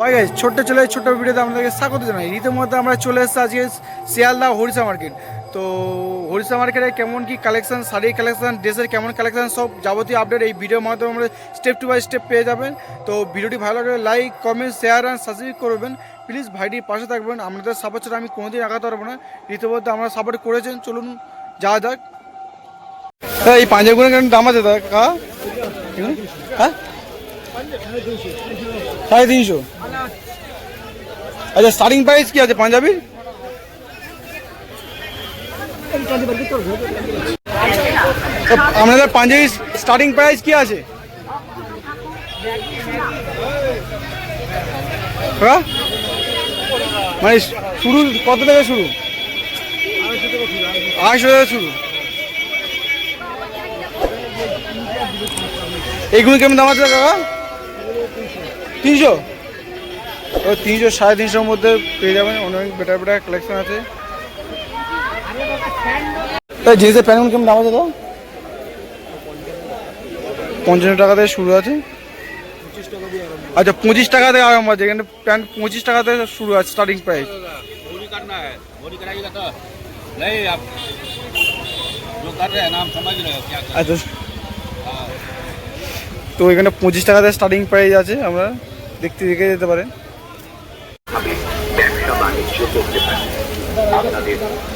Guys ছোট্ট চলে ছোট্ট ভিডিওতে আপনাদেরকে স্বাগত জানাই। রীতিমতো আমরা চলে এসেছি আজকে শিয়ালদা হরিষা মার্কেট তো হরিষা মার্কেটে কেমন কি কালেকশন শাড়ির কালেকশন ড্রেসের কেমন কালেকশন সব যাবতীয় আপডেট এই ভিডিওর মাধ্যমে আমরা স্টেপ টু বাই স্টেপ পেয়ে যাবেন। তো ভিডিওটি ভালো লাগলে like comment share and subscribe করবেন। প্লিজ ভাইটির পাশে থাকবেন। আপনাদের সাপোর্ট ছাড়া আমি কোনোদিন আগাতে পারব না। রীতিমতো আমরা সাপোর্ট করেছেন। চলুন যাওয়া যাক। এই পাঞ্জাবিগুলো কেন দাম আছে দাদা হ্যাঁ? সাড়ে তিনশো। আচ্ছা স্টার্টিং প্রাইস কি আছে পাঞ্জাবির তো আপনাদের পাঞ্জাবি স্টার্টিং প্রাইস কি আছে? হ্যাঁ? মানে শুরু, কত থেকে শুরু? আড়াইশো থেকে শুরু। এইগুলো কেমন দাম আছে কাকা তিনশো? ওই তিনশো সাড়ে তিনশোর মধ্যে পেয়ে যাবেন। অনেক বেটার বেটার কালেকশন আছে। জিনিসের জিন্সের কেমন দাম আছে তো পঞ্চান্ন টাকা থেকে শুরু আছে। আচ্ছা পঁচিশ টাকা থেকে আরম্ভ আছে। এখানে প্যান্ট পঁচিশ টাকা থেকে শুরু আছে স্টার্টিং প্রাইস আচ্ছা। তো এখানে পঁচিশ টাকা থেকে স্টার্টিং প্রাইস আছে আমরা দেখতে দেখে যেতে পারেন।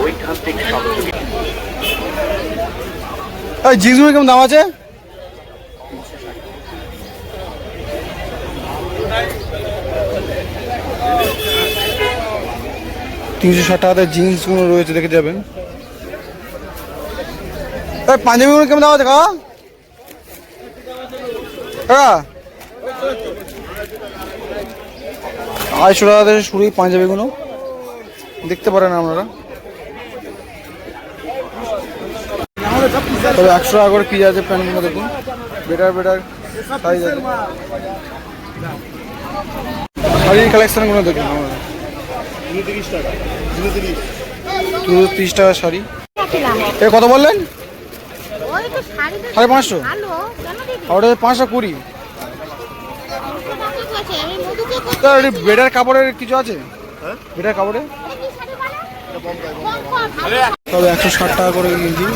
ঐকান্তিক কেমন দাম আছে? তিনশো ষাট টাকাতে জিন্সগুলো রয়েছে, দেখে যাবেন। পাঞ্জাবিগুলো কেমন দাম আছে, কাকা? কাকা? আড়াইশো টাকা থেকে শুরু এই পাঞ্জাবিগুলো দেখতে পারেন আপনারা। তবে একশো টাকা করে পিস আছে প্যান্টগুলো দেখুন। বেটার বেটার সাইজ আছে। শাড়ির কালেকশনগুলো দেখুন আমরা দুশো তিরিশ টাকা শাড়ি। এ কত বললেন? ওই তো শাড়িটা সাড়ে পাঁচশো? ওটা পাঁচশো কুড়ি। বেটার কাপড়ের কিছু আছে? বেটার কাপড়ে কি শাড়ি বলো কম কম ভালো তবে একশো ষাট টাকা করে গেঞ্জি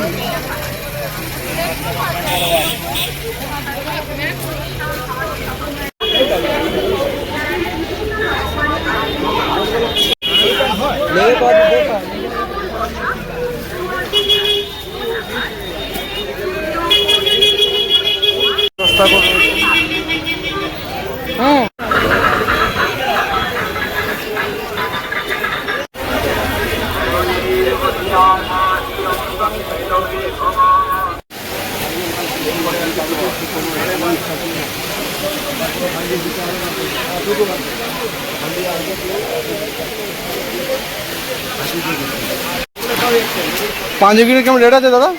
পাঞ্জাবির কেমন রেট আছে দাদা?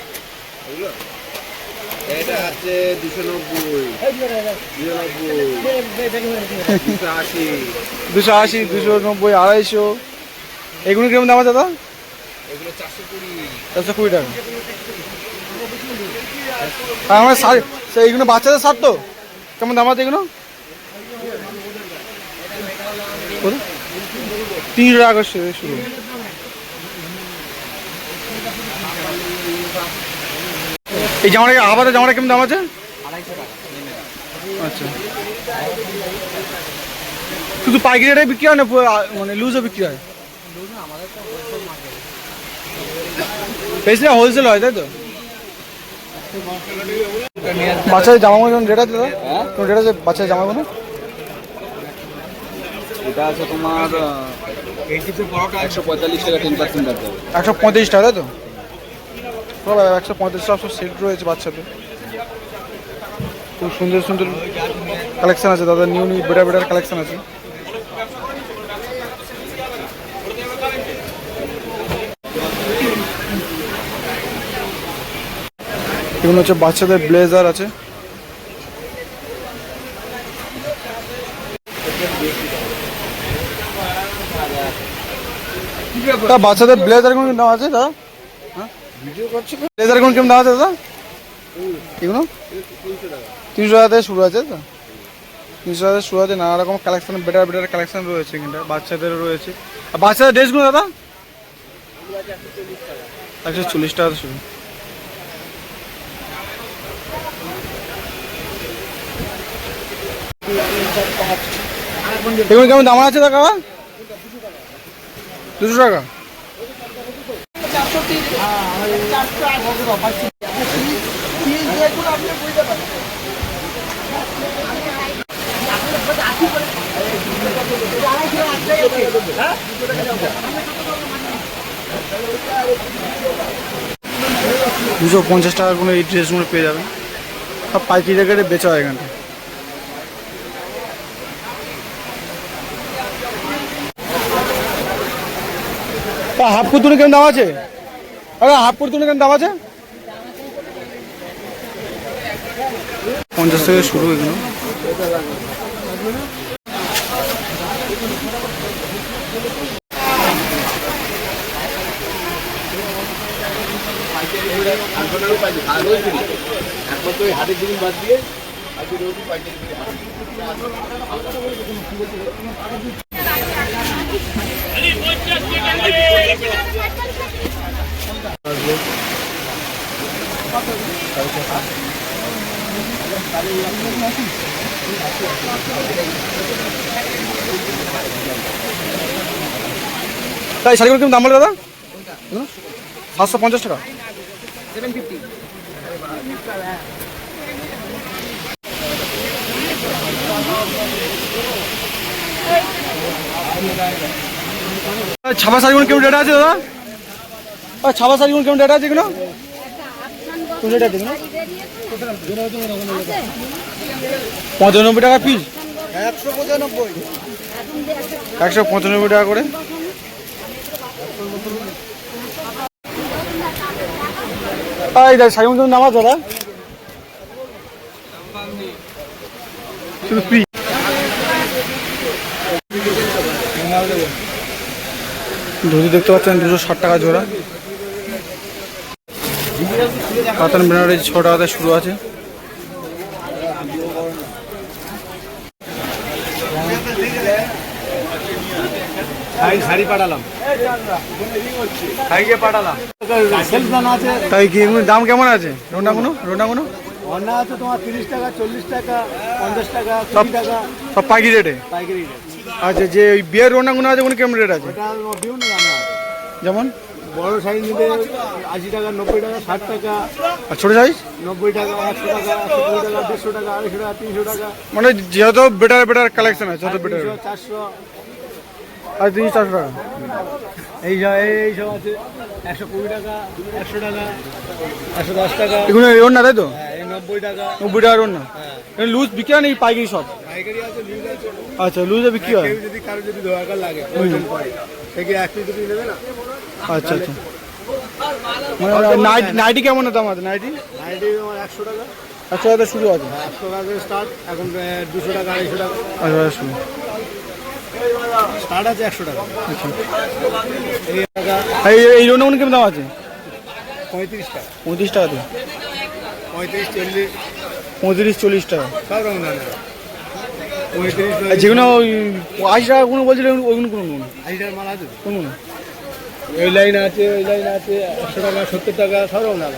এটা আছে দুশো নব্বই। দুশো আশি দুশো নব্বই আড়াইশো। এগুলো কেমন দাম আছে দাদা? চারশো কুড়ি। টাকা। আমার শাড়ি এইগুলো বাচ্চাদের শার্ট তো? কেমন দাম আছে এগুলো? কত? তিনশো টাকা করে শুরু এই জামাটা আবার জামাটা কেমন দাম আছে? আচ্ছা। শুধু পাইকারি রেটে বিক্রি হয় না মানে লুজও বিক্রি হয়? বেশি না হোলসেল হয় তাই তো? বাচ্চাদের জামাগুলো রেট আছে দাদা? কোন রেট আছে বাচ্চাদের জামাগুলো? এটা আছে তোমার একশো পঁয়তাল্লিশ টাকা টেন পার্সেন্ট আছে একশো পঁয়ত্রিশ টাকা, তাই তো? একশো পঁয়ত্রিশ সব সেট রয়েছে বাচ্চাদের। খুব সুন্দর সুন্দর কালেকশন আছে, দাদা new new better better collection আছে। এগুলো হচ্ছে বাচ্চাদের ব্লেজার আছে। তা বাচ্চাদের ব্লেজার কোন দাম আছে, দাদা? ব্লেজার কোন কেমন দাম আছে, দাদা? এগুলো? তিনশো টাকা থেকে শুরু আছে, তো? তিনশো টাকা শুরু আছে, নানা রকম কালেকশন বেটার বেটার কালেকশন রয়েছে এখানটা, বাচ্চাদেরও রয়েছে। আর বাচ্চাদের ড্রেসগুলো দাদা? একশো চল্লিশ টাকা শুরু। এগুলো কেমন দাম আছে টাকা দুশো টাকা। দুশো পঞ্চাশ টাকা কোনো এই ড্রেসগুলো পেয়ে যাবেন। সব পাইকারি রেটে বেচা হয় এখানটা হাফ কুতুনে কেমন দাম আছে? আরে হাফ কুতুনে কেমন দাম আছে? পঞ্চাশ থেকে শুরু এগুলো। তাই শাড়িগুলো কেমন দাম বলে দাদা? সাতশো পঞ্চাশ টাকা। আর ছাপা শাড়িগুলো কেমন রেট আছে দাদা? ছাপা শাড়িগুলো কেমন রেট আছে এগুলো? পঁচানব্বই টাকা পিস একশো পঁচানব্বই টাকা করে। শাড়িগুলো কেমন দাম আছে দাদা? শুধু পিস ধুতি দেখতে পাচ্ছেন দুশো ষাট টাকা জোড়া। কাতান বেনারসি ছ টাকাতে শুরু আছে। তাই কি দাম কেমন আছে? অন্যা আছে তোমার তিরিশ টাকা চল্লিশ টাকা পঞ্চাশ টাকা সব টাকা। সব পাইকারি রেটে? পাইকারি রেট। আচ্ছা যে ওই বিয়ের রোনাগুলো আছে ওগুলো কেমন রেট আছে? এটা বিভিন্ন দামে আছে যেমন? বড় সাইজ আশি টাকা নব্বই টাকা ষাট টাকা। আর ছোটো সাইজ নব্বই টাকা একশো টাকা একশো কুড়ি টাকা দেড়শো টাকা আড়াইশো টাকা তিনশো টাকা। মানে যত বেটার বেটার কালেকশন আছে যত বেটার তিনশো চারশো আর তিনশো চারশো টাকা। এই এই সব আছে একশো কুড়ি টাকা একশো টাকা একশো দশ টাকা। এগুলো ওর না তাই তো? হ্যাঁ, নব্বই টাকা। নব্বই টাকার ওর না লুজ বিক্রি হয় না পাইকারি সব? আচ্ছা লুজে বিক্রি হয়? যদি কারও যদি দরকার লাগে পড়ে এক পিস দুটি নেবে না? আচ্ছা আচ্ছা। মানে নাইট নাইটি কেমন দাম আছে? নাইটি নাইটি তোমার একশো টাকা। একশো টাকা শুরু আছে একশো টাকা থেকে স্টার্ট এখন দুশো টাকা আড়াইশো টাকা। আচ্ছা স্টার্ট আছে একশো টাকা। এই এই এই কেমন দাম আছে? পঁয়ত্রিশ টাকা। পঁয়ত্রিশ টাকা দিয়ে? পঁয়ত্রিশ চল্লিশ। পঁয়ত্রিশ চল্লিশ টাকা। সব রকম দাম। পঁয়ত্রিশ যেগুলো ওই আশি টাকা কোনো বলছিল ওইগুলো কোনো কোনো আশি টাকার মাল আছে কোনো না এই লাইন আছে ওই লাইন আছে একশো টাকা সত্তর টাকা সব রকম দাম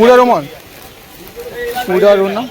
পুরা রোমান? পুরা রোনা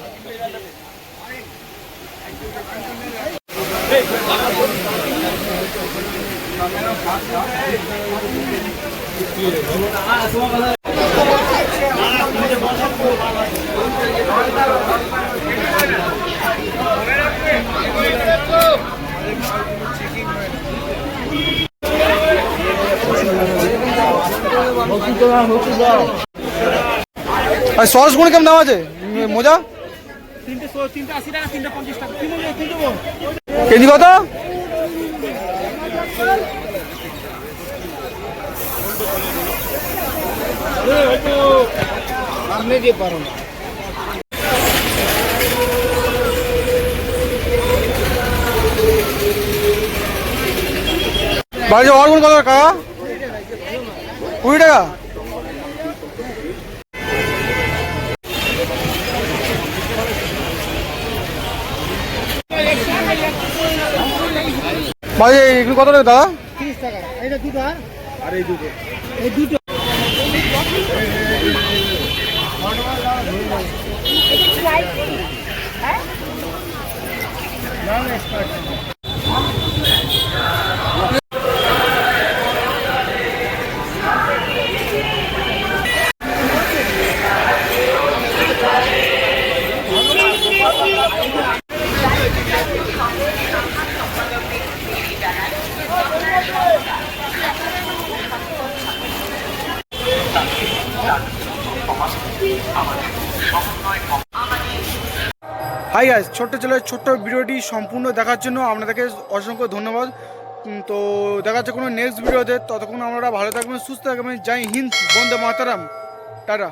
আর সসগুলো কেমন দাম আছে? মোজা কেজি কত আপনি দিয়ে পারো না। বাড়িতে অর্গুন কত কাকা কুড়ি টাকা? ভাই এগুলো কত টাকা দাদা? তিরিশ টাকা। এটা দুটো আর আর এই দুটো। এই দুটো। হাই গাইস ছোট্ট ছেলের ছোট্ট ভিডিওটি সম্পূর্ণ দেখার জন্য আপনাদেরকে অসংখ্য ধন্যবাদ। তো দেখা যাচ্ছে কোনো নেক্সট ভিডিওতে ততক্ষণ আপনারা ভালো থাকবেন, সুস্থ থাকবেন। জয় হিন্দ, বন্দে মাতারাম। টাটা।